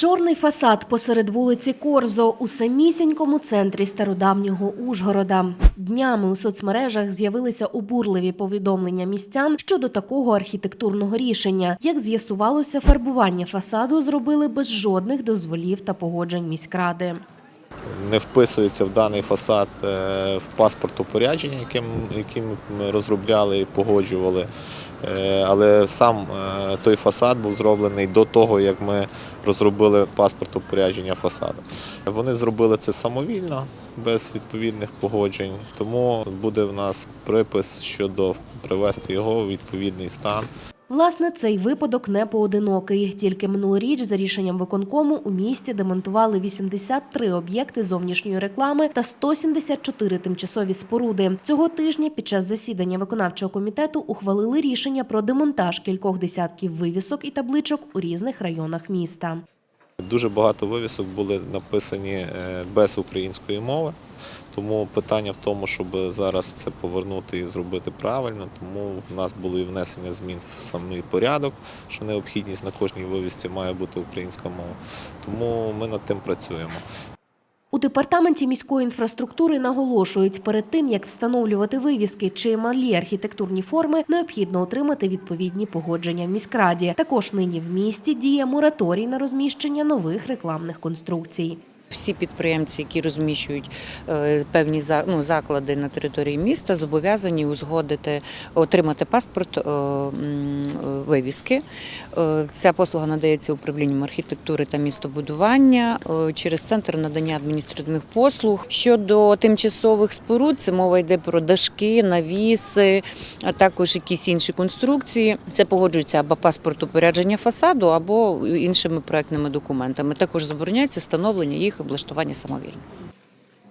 Чорний фасад посеред вулиці Корзо у самісінькому центрі стародавнього Ужгорода. Днями у соцмережах з'явилися обурливі повідомлення містян щодо такого архітектурного рішення. Як з'ясувалося, фарбування фасаду зробили без жодних дозволів та погоджень міськради. не вписується в даний фасад е, в паспортопорядження, яким, яким ми розробляли і погоджували. Е, Але сам е, той фасад був зроблений до того, як ми розробили паспорт упорядження фасаду. Вони зробили це самовільно, без відповідних погоджень, тому буде в нас припис щодо привести його у відповідний стан. Власне, цей випадок не поодинокий. Тільки минулоріч за рішенням виконкому у місті демонтували 83 об'єкти зовнішньої реклами та 174 тимчасові споруди. Цього тижня під час засідання виконавчого комітету ухвалили рішення про демонтаж кількох десятків вивісок і табличок у різних районах міста. Дуже багато вивісок були написані е, без української мови. Тому питання в тому, щоб зараз це повернути і зробити правильно. Тому в нас було і внесення змін в самий порядок, що необхідність на кожній вивісці має бути українська мова. Тому ми над тим працюємо. У департаменті міської інфраструктури наголошують, перед тим як встановлювати вивіски чи малі архітектурні форми, необхідно отримати відповідні погодження в міськраді. Також нині в місті діє мораторій на розміщення нових рекламних конструкцій. Всі підприємці, які розміщують е, певні ну, заклади на території міста, зобов'язані узгодити, отримати паспорт е, е, вивіски. Ця послуга надається управлінням архітектури та містобудування через центр надання адміністративних послуг. Щодо тимчасових споруд, це мова йде про дашки, навіси, а також якісь інші конструкції. Це погоджується або паспорт упорядження фасаду, або іншими проектними документами. Також забороняється встановлення їх облаштування самовільно.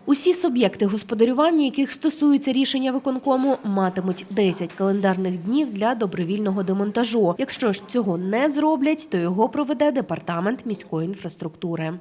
Усі суб'єкти господарювання, яких стосується рішення виконкому, матимуть 10 календарних днів для добровільного демонтажу. Якщо ж цього не зроблять, то його проведе департамент міської інфраструктури.